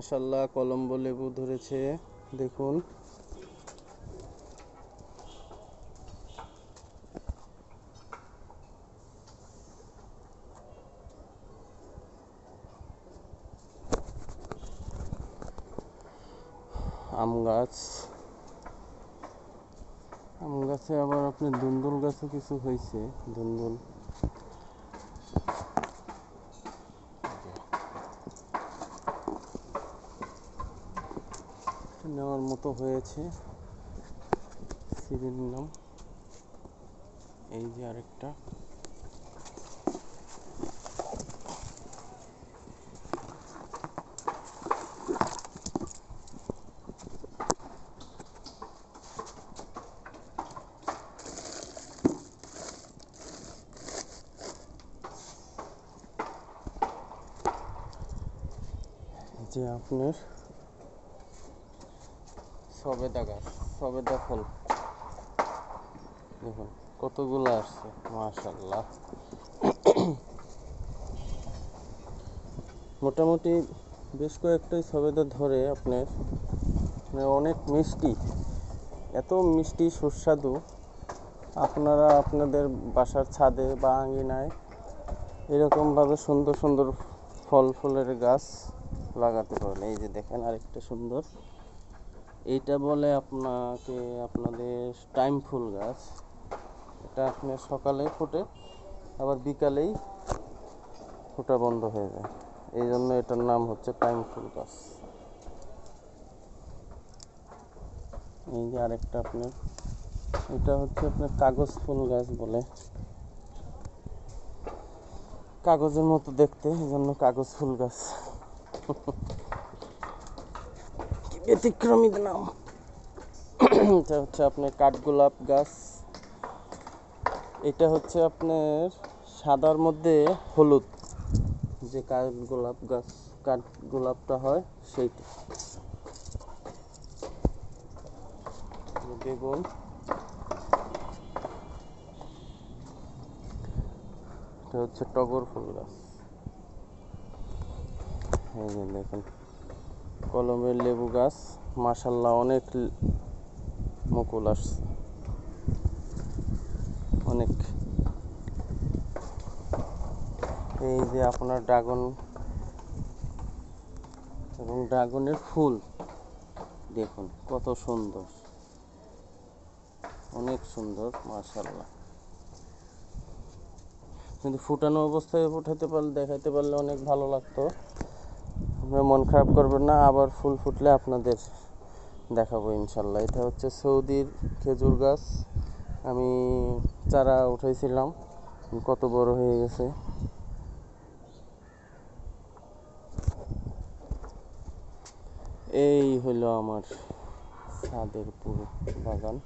মাশাল্লাহ কলম্বো লেবু ধরেছে, দেখুন। আম গাছ। আম গাছে আবার আপনার দুন্দুল গাছও কিছু হয়েছে দুন্দুল নেওয়ার মতো হয়েছে। ছিঁড়ে নিলাম। এই যে আরেকটা। যে আপনার সবেদা গাছ সবেদা ফল দেখুন, কতগুলো আসছে মাশাল্লাহ মোটামুটি বেশ কয়েকটাই সবেদা ধরে আপনার। মানে অনেক মিষ্টি, এত মিষ্টি, সুস্বাদু। আপনারা আপনাদের বাসার ছাদে বা আঙ্গিনায় এরকমভাবে সুন্দর সুন্দর ফল ফুলের গাছ লাগাতে পারেন এই যে দেখেন আরেকটা সুন্দর। এইটা বলে আপনাকে আপনাদের টাইম ফুল গাছ। এটা আপনার সকালে ফোটে, আবার বিকালেই ফোটা বন্ধ হয়ে যায়। এই জন্য এটার নাম হচ্ছে টাইম ফুল গাছ। এই যে আরেকটা আপনার এটা হচ্ছে আপনার কাগজ ফুল গাছ বলে। কাগজের মতো দেখতে, এই জন্য কাগজ ফুল গাছ। ব্যতিক্রমী নাম। এটা হচ্ছে আপনার কাঠগোলাপ গাছ। এটা হচ্ছে আপনার সাদার মধ্যে হলুদ। যে কাঠগোলাপ গাছ, কাঠগোলাপটা হয় সেইটা। বেগুন। এটা হচ্ছে টগর ফুল গাছ। এই দেখুন। কলমের লেবু গাছ। মাসাল্লাহ অনেক মুকুল আসছে। অনেক। এই যে আপনার ড্রাগন এবং ড্রাগনের ফুল। দেখুন, কত সুন্দর। অনেক সুন্দর, মাশাল্লাহ। কিন্তু ফুটানো অবস্থায় ফুটাতে পারলে, দেখাইতে পারলে অনেক ভালো লাগতো। আপনারা মন খারাপ করবেন না, আবার ফুল ফুটলে আপনাদের দেখাবো ইনশাল্লাহ। এটা হচ্ছে সৌদির খেজুর গাছ। আমি চারা উঠাইছিলাম, কত বড় হয়ে গেছে। এই হলো আমার ছাদের পুরো বাগান।